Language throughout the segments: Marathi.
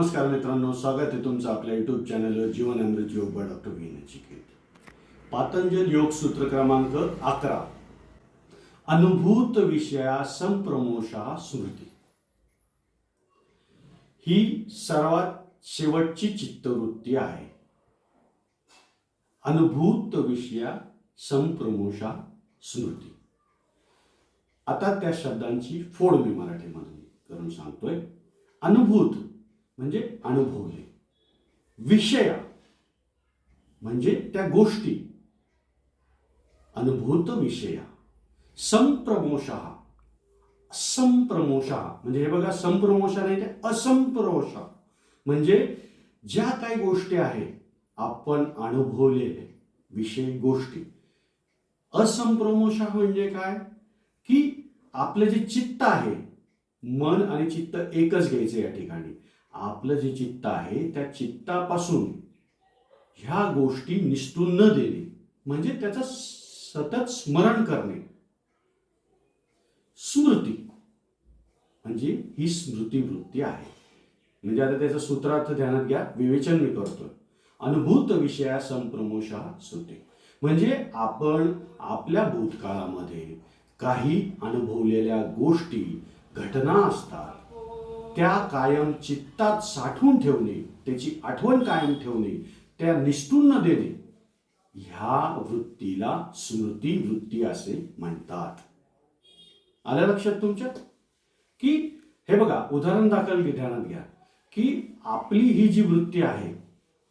नमस्कार मित्रांनो स्वागत आहे तुमचं आपल्या यूट्यूब चॅनलवर Jeevan Amrut Yog by doctor V Nachiket Patanjal Yog Sutra क्रमांक अकरा. अनुभूत विषया संप्रमोषा स्मृती. ही सर्वात शेवटची चित्तवृत्ती आहे. अनुभूत विषया संप्रमोषा स्मृती. आता त्या शब्दांची फोड मी मराठीमध्ये करून सांगतोय. अनुभूत म्हणजे अनुभवले विषय म्हणजे त्या गोष्टी. अनुभूत विषय. संप्रमोषा. संप्रमोषा म्हणजे हे बघा संप्रमोश नाही ते असंप्रमोषा. म्हणजे ज्या काही गोष्टी आहेत आपण अनुभवलेले विषय गोष्टी. असंप्रमोषा म्हणजे काय? की आपलं जे चित्त आहे मन आणि चित्त एकच घ्यायचं या ठिकाणी. आपलं जे चित्त आहे त्या चित्तापासून ह्या गोष्टी निसटून न देणे. म्हणजे त्याचं सतत स्मरण करणे. स्मृती. म्हणजे ही स्मृती वृत्ती आहे. म्हणजे आता त्याचा सूत्रार्थ ध्यानात घ्या विवेचन मी करतोय. अनुभूत विषया संप्रमोषा स्मृती म्हणजे आपण आपल्या भूतकाळामध्ये काही अनुभवलेल्या गोष्टी घटना असतात. त्या कायम चित्तात साठवून ठेवणे त्याची आठवण कायम ठेवणे त्या निष्ठून न देणे ह्या वृत्तीला स्मृती वृत्ती असे म्हणतात. आलं लक्षात तुमच्या? की हे बघा उदाहरण दाखल ध्यानात घ्या. की आपली ही जी वृत्ती आहे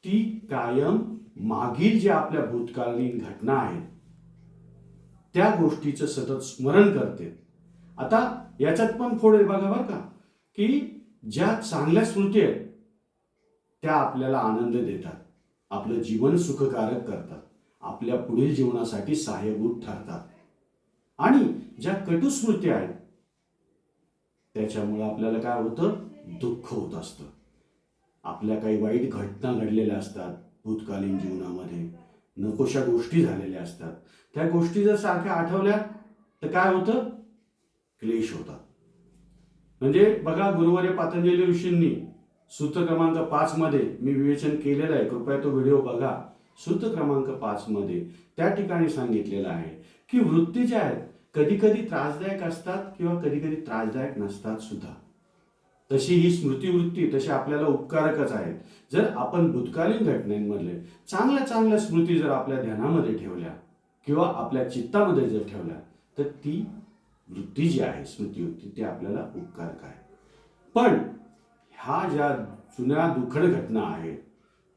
ती कायम मागील ज्या आपल्या भूतकालीन घटना आहेत त्या गोष्टीचं सतत स्मरण करते. आता याच्यात पण फोड बघा बरं का. की ज्या चांगल्या स्मृती आहेत त्या आपल्याला आनंद देतात. आपलं जीवन सुखकारक करतात. आपल्या पुढील जीवनासाठी सहाय्यभूत ठरतात. आणि ज्या कटू स्मृती आहेत त्याच्यामुळे आपल्याला काय होतं? दुःख होत असतं. आपल्या काही वाईट घटना घडलेल्या असतात भूतकालीन जीवनामध्ये. नकोशा गोष्टी झालेल्या असतात. त्या गोष्टी जर सारख्या आठवल्या तर काय होतं? क्लेश होतात. म्हणजे बघा गुरुवारी पातंजली ऋषींनी सूत्र क्रमांक पाच मध्ये मी विवेचन केलेलं आहे कृपया तो व्हिडिओ बघा. सूत्र क्रमांक पाच मध्ये त्या ठिकाणी सांगितलेलं आहे की वृत्ती ज्या आहेत कधी कधी त्रासदायक असतात किंवा कधी कधी त्रासदायक नसतात सुद्धा. तशी ही स्मृतीवृत्ती तशी आपल्याला उपकारकच आहेत. जर आपण भूतकालीन घटनांमधले चांगल्या चांगल्या स्मृती जर आपल्या ध्यानामध्ये ठेवल्या किंवा आपल्या चित्तामध्ये जर ठेवल्या तर ती वृत्ती जी आहे स्मृतीवृत्ती ती आपल्याला उपकारक आहे. पण ह्या ज्या जुन्या दुखड घटना आहेत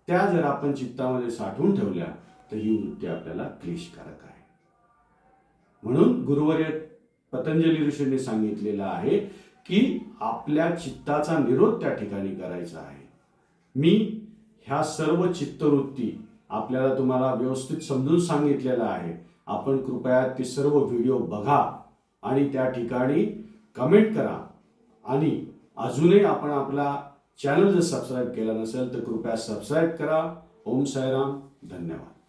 त्या जर आपण चित्तामध्ये साठवून ठेवल्या तर ही वृत्ती आपल्याला क्लेशकारक आहे. म्हणून गुरुवर्य पतंजली ऋषींनी सांगितलेलं आहे की आपल्या चित्ताचा निरोध त्या ठिकाणी करायचा आहे. मी ह्या सर्व चित्तवृत्ती आपल्याला तुम्हाला व्यवस्थित समजून सांगितलेलं आहे. आपण कृपया ते सर्व व्हिडिओ बघा. आणि त्या ठिकाणी कमेंट करा. आणि अजूनही आपण आपला चॅनल जर सबस्क्राईब केला नसेल तर कृपया सबस्क्राईब करा. ओम साईराम. धन्यवाद.